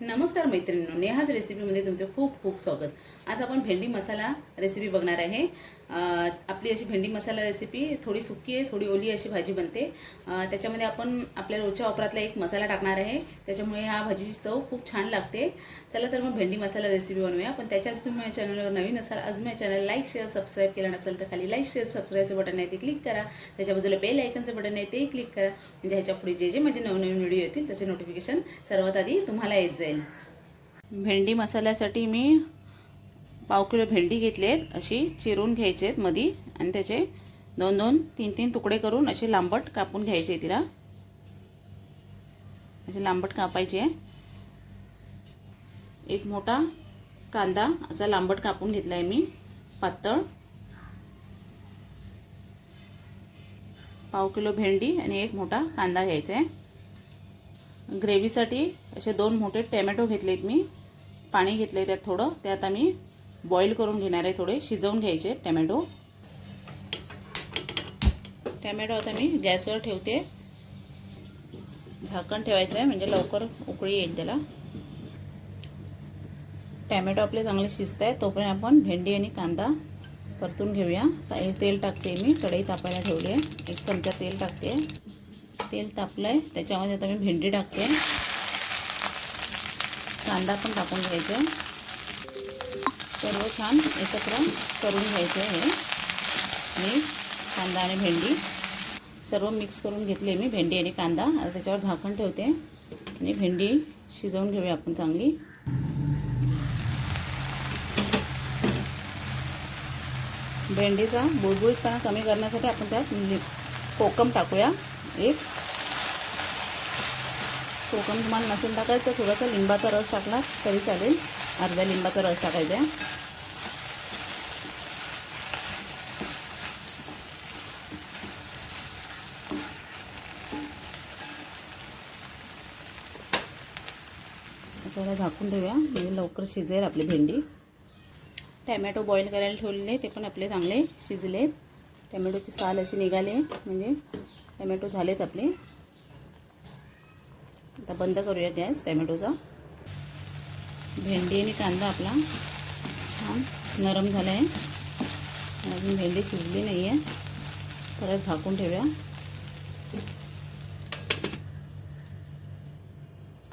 नमस्कार मैत्रिणींनो नेहाज रेसिपीमध्ये तुमचं खूप खूप स्वागत. आज आपण भेंडी मसाला रेसिपी बघणार आहे. आपली अशी भेंडी मसाला रेसिपी थोडी सुकी आहे थोडी ओली अशी भाजी बनते. त्याच्यामध्ये आपण आपल्या रोजच्या वापरातला एक मसाला टाकणार आहे. त्याच्यामुळे ह्या भाजीची चव खूप छान लागते. चला तर मग भेंडी मसाला रेसिपी बनवूया. पण त्याच्यात तुम्ही माझ्या चॅनलवर नवीन असाल आज माझ्या चॅनल लाईक शेअर सबस्क्राईब केलं नसेल तर खाली लाईक शेअर सबस्क्राईबचं बटन आहे ते क्लिक करा. त्याच्या बाजूला बेल आयकनचं बटन आहे ते क्लिक करा. म्हणजे ह्याच्या पुढे जे जे माझे नवनवीन व्हिडिओ येतील त्याचे नोटिफिकेशन सर्वात आधी तुम्हाला येत जाईल. भेंडी मसाल्यासाठी मी पाव किलो भेंडी घेतली आहेत अशी चिरून घ्यायची आहेत मधी आणि त्याचे दोन दोन तीन तीन तुकडे करून असे लांबट कापून घ्यायचे तिला. असे लांबट कापायचे. एक मोठा कांदा असा लांबट कापून घेतला आहे मी पातळ. पाव किलो भेंडी आणि एक मोठा कांदा घ्यायचा. आहे ग्रेव्हीसाठी असे दोन मोठे टॅमॅटो घेतलेत मी. पाणी घेतले त्यात थोडं त्यात आम्ही बॉईल करून घेणार आहे थोडे शिजवून घ्यायचे टॅमॅटो. टॅमॅटो आता मी गॅसवर ठेवते. झाकण ठेवायचं आहे म्हणजे लवकर उकळी येईल त्याला. टॅमॅटो आपले चांगले शिजत आहे तोपर्यंत आपण भेंडी आणि कांदा परतून घेऊया. हे तेल टाकते मी कढई तापायला ठेवली आहे. एक चमचा तेल टाकते. तेल तापलं आहे त्याच्यामध्ये आता मी भेंडी टाकते. कांदा पण टाकून घ्यायचा आहे. सर्व छान एकत्र करून घ्यायचं आहे. आणि कांदा आणि भेंडी सर्व मिक्स करून घेतले मी भेंडी आणि कांदा. आता त्याच्यावर झाकण ठेवते. आणि भेंडी शिजवून घेऊया आपण चांगली. भेंडीचा बुळबुळपणा कमी करण्यासाठी आपण त्यात लि कोकम टाकूया. एक. कोकम तुम्हाला नसेल टाकायचं तर थोडासा लिंबाचा रस टाकला तरी चालेल. अर्ध्या लिंबाचा रस टाकायचा थोडा झाकून ठेवूया. म्हणजे लवकर शिजेल आपली भेंडी. टॅमॅटो बॉईल करायला ठेवलेले ते पण आपले चांगले शिजलेत. टॅमॅटोची साल अशी निघाली म्हणजे टॅमॅटो झालेत आपले. आता बंद करूया गॅस टॅमॅटोचा. भेंडी आणि कांदा आपला छान नरम झाला आहे अजून भेंडी शिजली नाही आहे परत झाकून ठेवूया.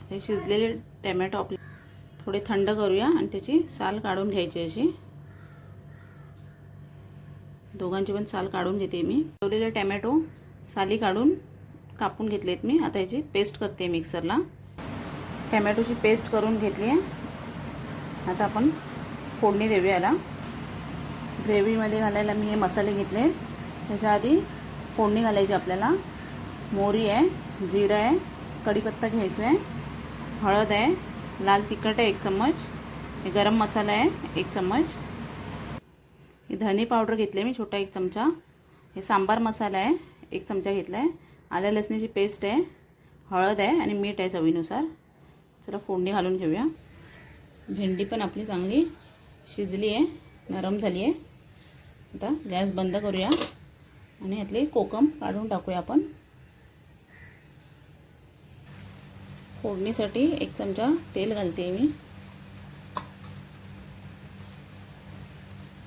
हे शिजलेले टॅमॅटो आपले थोडे थंड करूया आणि त्याची साल काढून घ्यायची अशी. दोघांची पण साल काढून घेते मी. ठेवलेले टॅमॅटो साली काढून कापून घेतलेत मी. आता याची पेस्ट करते मिक्सरला टॅमॅटोची पेस्ट करून घेतली आहे आता आपण फोडणी देऊया याला ग्रेव्हीमध्ये घालायला मी हे मसाले घेतले. त्याच्या आधी फोडणी घालायची आपल्याला. मोहरी आहे जिरा आहे कढीपत्ता घ्यायचा आहे हळद आहे लाल तिखट आहे एक चम्मच हे गरम मसाला आहे एक चम्मच. हे धने पावडर घेतले मी छोटा एक चमचा. हे सांबार मसाला आहे एक चमचा घेतला आहे. आल्या लसणीची पेस्ट आहे हळद आहे आणि मीठ आहे चवीनुसार. चला फोडणी घालून घेऊया. भेंडी पण आपली चांगली शिजली आहे नरम झाली आहे. आता गॅस बंद करूया आणि यातले कोकम काढून टाकूया आपण. फोडणीसाठी एक चमचा तेल घालते मी.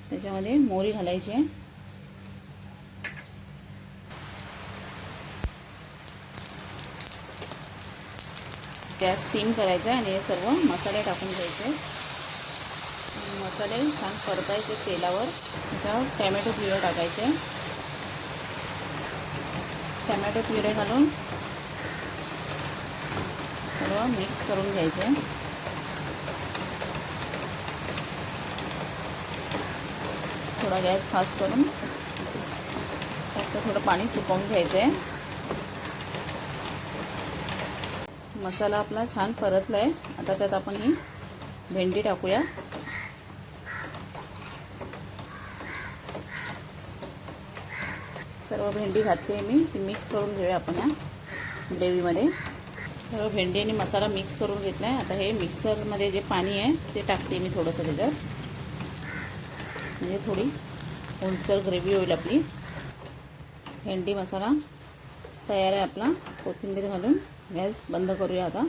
त्याच्यामध्ये मोहरी घालायची आहे. गॅस सीम करायचा आहे आणि हे सर्व मसाले टाकून घ्यायचे मसाले छान परतायचे तेलावर. त्या टॅमॅटो प्युरे टाकायचे. टॅमॅटो प्युरे घालून सर्व मिक्स करून घ्यायचे. थोडा गॅस फास्ट करून त्यात थोडं पाणी सुकवून घ्यायचं आहे मसाला आपला छान परतला आहे आता त्यात आपण ही भेंडी टाकूया. सर्व भेंडी घातली आहे मी. ती मिक्स करून घेऊया आपण या ग्रेव्हीमध्ये. सर्व भेंडी आणि मसाला मिक्स करून घेतला आहे आता हे मिक्सरमध्ये जे पाणी आहे ते टाकते मी थोडंसं त्याच्यात. म्हणजे थोडी उंचर ग्रेव्ही होईल आपली. भेंडी मसाला तयार आहे आपला. कोथिंबीर घालून गॅस बंद करूया आता.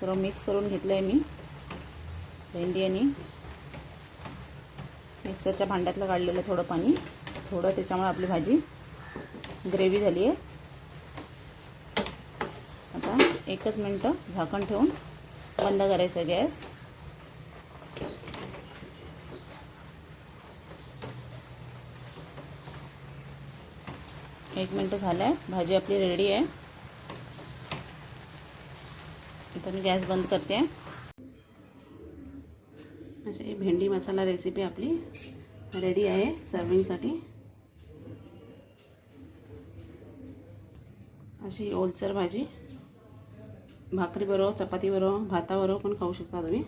सर्व मिक्स करून घेतलं आहे मी. भेंडी आणि मिक्सरच्या भांड्यातलं काढलेलं थोडं पाणी. थोडं त्याच्यामुळे आपली भाजी ग्रेव्ही झाली आहे. आता एकच मिनटं झाकण ठेवून बंद करायचं गॅस. एक मिनटं झालं आहे. भाजी आपली रेडी आहे. आता मी गॅस बंद करते. अशी भेंडी मसाला रेसिपी आपली रेडी आहे सर्विंगसाठी अशी ओलसर भाजी. भाकरीबरोबर चपातीबरोबर भाताबरोबर पण खाऊ शकता तुम्ही.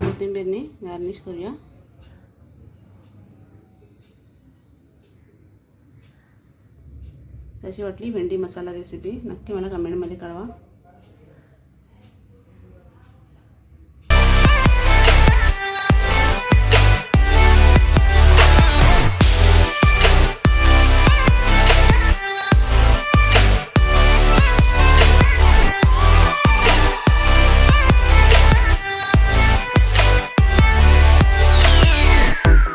कोथिंबीरने गार्निश करूया. तशी वाटली भेंडी मसाला रेसिपी नक्की मला कमेंटमध्ये कळवा.